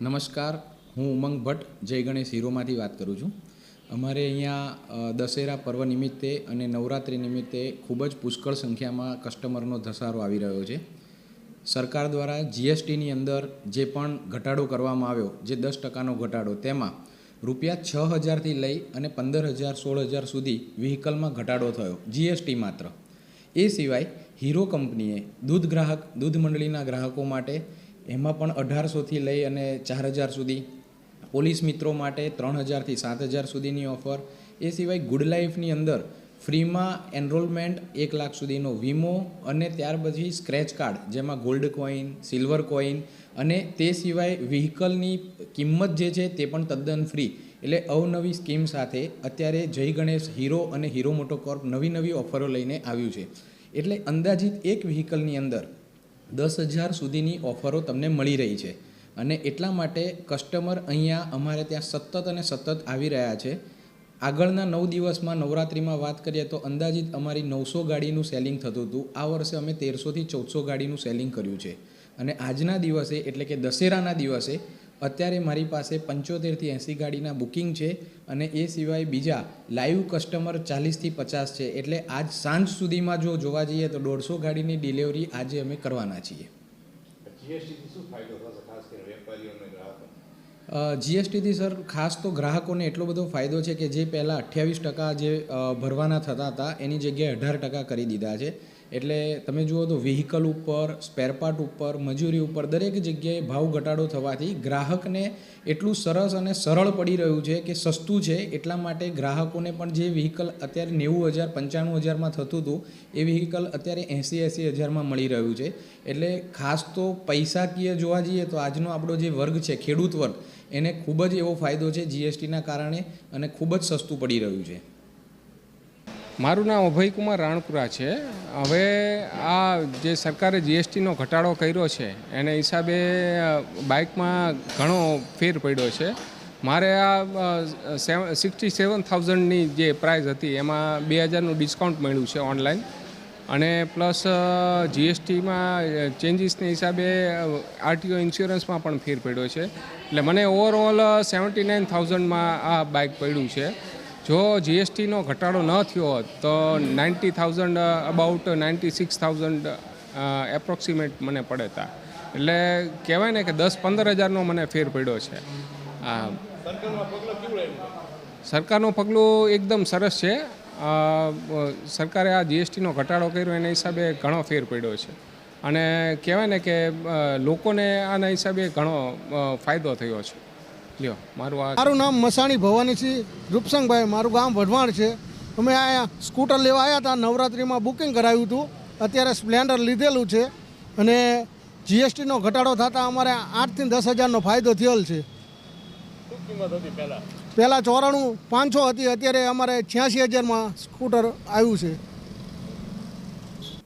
નમસ્કાર, હું ઉમંગ ભટ્ટ, જય ગણેશ હીરોમાંથી વાત કરું છું. અમારે અહીંયા દશેરા પર્વ નિમિત્તે અને નવરાત્રિ નિમિત્તે ખૂબ જ પુષ્કળ સંખ્યામાં કસ્ટમરનો ધસારો આવી રહ્યો છે. સરકાર દ્વારા જીએસટીની અંદર જે પણ ઘટાડો કરવામાં આવ્યો, જે દસ ટકાનો ઘટાડો, તેમાં રૂપિયા છ હજારથી લઈ અને પંદર હજાર, સોળ હજાર સુધી વ્હીકલમાં ઘટાડો થયો, જીએસટી માત્ર. એ સિવાય હીરો કંપનીએ દૂધ ગ્રાહક, દૂધ મંડળીના ગ્રાહકો માટે એમાં પણ અઢારસોથી લઈ અને ચાર હજાર સુધી. પોલીસ મિત્રો માટે ત્રણ હજારથી સાત હજાર સુધીની ઓફર. એ સિવાય ગુડ લાઈફની અંદર ફ્રીમાં એનરોલમેન્ટ એક લાખ સુધીનો વીમો અને ત્યાર પછી સ્ક્રેચ કાર્ડ, જેમાં ગોલ્ડ કોઈન, સિલ્વર કોઈન અને તે સિવાય વ્હીકલની કિંમત જે છે તે પણ તદ્દન ફ્રી. એટલે અવનવી સ્કીમ સાથે અત્યારે જય ગણેશ હીરો અને હીરો મોટોકોર્પ નવી નવી ઓફરો લઈને આવ્યું છે. એટલે અંદાજિત એક વ્હીકલની અંદર દસ હજાર સુધીની ઓફરો તમને મળી રહી છે. અને એટલા માટે કસ્ટમર અહીંયા અમારે ત્યાં સતત અને સતત આવી રહ્યા છે. આગળના નવ દિવસમાં નવરાત્રિમાં વાત કરીએ તો અંદાજિત અમારી નવસો ગાડીનું સેલિંગ થતું હતું. આ વર્ષે અમે તેરસોથી ચૌદસો ગાડીનું સેલિંગ કર્યું છે. અને આજના દિવસે, એટલે કે દશેરાના દિવસે અત્યારે મારી પાસે પંચોતેરથી એંસી ગાડીના બુકિંગ છે અને એ સિવાય બીજા લાઈવ કસ્ટમર ચાલીસથી પચાસ છે. એટલે આજ સાંજ સુધીમાં જો જોવા જઈએ તો દોઢસો ગાડીની ડિલિવરી આજે અમે કરવાના છીએ. જીએસટીથી સર ખાસ તો ગ્રાહકોને એટલો બધો ફાયદો છે કે જે પહેલાં અઠ્યાવીસ ટકા જે ભરવાના થતા હતા એની જગ્યાએ અઢાર ટકા કરી દીધા છે. એટલે તમે જુઓ તો વ્હીકલ ઉપર સ્પેરપાર્ટ ઉપર, મજૂરી ઉપર દરેક જગ્યાએ ભાવ ઘટાડો થવાથી ગ્રાહકને એટલું સરસ અને સરળ પડી રહ્યું છે કે સસ્તું છે. એટલા માટે ગ્રાહકોને પણ જે વ્હીકલ અત્યારે નેવું હજાર, પંચાણું હજારમાં થતું હતું, એ વ્હીકલ અત્યારે એંસી એંસી હજારમાં મળી રહ્યું છે. એટલે ખાસ તો પૈસાકીય જોવા જઈએ તો આજનો આપણો જે વર્ગ છે, ખેડૂત વર્ગ, એને ખૂબ જ એવો ફાયદો છે જીએસટીના કારણે અને ખૂબ જ સસ્તું પડી રહ્યું છે. મારું નામ અભયકુમાર રાણપુરા છે. હવે આ જે સરકારે જીએસટીનો ઘટાડો કર્યો છે, એને હિસાબે બાઇકમાં ઘણો ફેર પડ્યો છે. મારે આ સિક્સટી સેવન થાઉઝન્ડની જે પ્રાઇસ હતી, એમાં બે હજારનું ડિસ્કાઉન્ટ મળ્યું છે ઓનલાઈન. અને પ્લસ જીએસટીમાં ચેન્જીસને હિસાબે આરટીઓ ઇન્સ્યોરન્સમાં પણ ફેર પડ્યો છે. એટલે મને ઓવરઓલ સેવન્ટી નાઇન થાઉઝન્ડમાં આ બાઇક પડ્યું છે. જો જીએસટીનો ઘટાડો ન થયો તો ninety thousand about ninety six thousand approximate મને પડે હતા એટલે કહેવાય ને કે દસ પંદર હજારનો મને ફેર પડ્યો છે. રહ્યું સરકારનું પગલું એકદમ સરસ છે. સરકારે આ જીએસટીનો ઘટાડો કર્યો એના હિસાબે ઘણો ફેર પડ્યો છે. અને કહેવાય ને કે લોકોને આના હિસાબે ઘણો ફાયદો થયો છે. મારું નામ મસાણી ભવાની છે. રૂપસંગભાઈ, મારું ગામ વઢવાણ છે. અમે અહીંયા સ્કૂટર લેવા આવ્યા હતા, નવરાત્રિમાં બુકિંગ કરાવ્યું હતું. અત્યારે સ્પ્લેન્ડર લીધેલું છે અને જીએસટીનો ઘટાડો થતાં અમારે આઠથી દસ હજારનો ફાયદો થયેલ છે. પહેલાં ચોરાણું પાંચસો હતી, અત્યારે અમારે છ્યાસી હજારમાં સ્કૂટર આવ્યું છે.